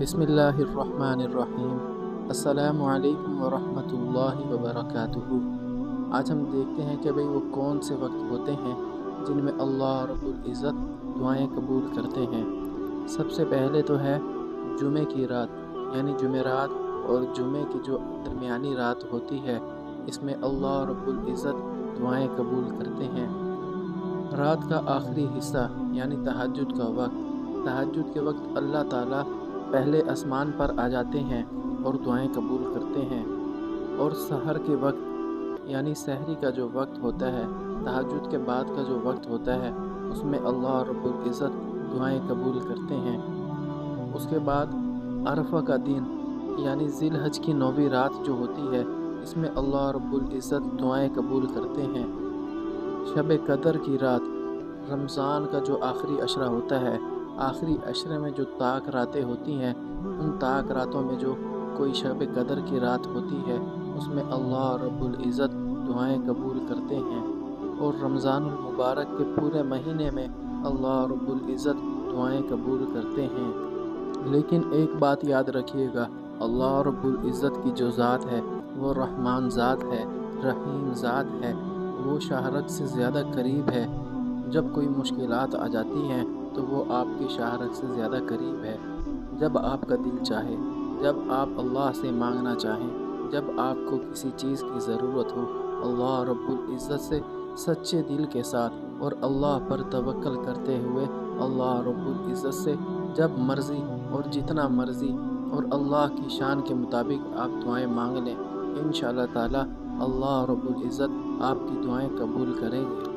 بسم اللہ الرحمن الرحیم۔ السلام علیکم ورحمۃ اللہ وبرکاتہ۔ آج ہم دیکھتے ہیں کہ بھئی وہ کون سے وقت ہوتے ہیں جن میں اللہ رب العزت دعائیں قبول کرتے ہیں۔ سب سے پہلے تو ہے جمعہ کی رات یعنی جمعرات اور جمعہ کی جو درمیانی رات ہوتی ہے، اس میں اللہ رب العزت دعائیں قبول کرتے ہیں۔ رات کا آخری حصہ یعنی تہجد کا وقت۔ تہجد کے وقت اللہ تعالیٰ پہلے آسمان پر آ جاتے ہیں اور دعائیں قبول کرتے ہیں۔ اور سحر کے وقت یعنی سحری کا جو وقت ہوتا ہے، تہجد کے بعد کا جو وقت ہوتا ہے، اس میں اللہ رب العزت دعائیں قبول کرتے ہیں۔ اس کے بعد عرفہ کا دن یعنی ذی الحج کی نویں رات جو ہوتی ہے، اس میں اللہ رب العزت دعائیں قبول کرتے ہیں۔ شب قدر کی رات، رمضان کا جو آخری عشرہ ہوتا ہے آخری عشرے میں جو طاق راتیں ہوتی ہیں، ان طاق راتوں میں جو کوئی شب قدر کی رات ہوتی ہے، اس میں اللہ رب العزت دعائیں قبول کرتے ہیں۔ اور رمضان المبارک کے پورے مہینے میں اللہ رب العزت دعائیں قبول کرتے ہیں۔ لیکن ایک بات یاد رکھیے گا، اللہ رب العزت کی جو ذات ہے، وہ رحمان ذات ہے، رحیم ذات ہے۔ وہ شہرت سے زیادہ قریب ہے۔ جب کوئی مشکلات آ جاتی ہیں تو وہ آپ کی شہرت سے زیادہ قریب ہے۔ جب آپ کا دل چاہے، جب آپ اللہ سے مانگنا چاہیں، جب آپ کو کسی چیز کی ضرورت ہو، اللہ رب العزت سے سچے دل کے ساتھ اور اللہ پر توکل کرتے ہوئے اللہ رب العزت سے جب مرضی اور جتنا مرضی اور اللہ کی شان کے مطابق آپ دعائیں مانگ لیں ان شاء اللہ تعالیٰ اللہ رب العزت آپ کی دعائیں قبول کریں گے۔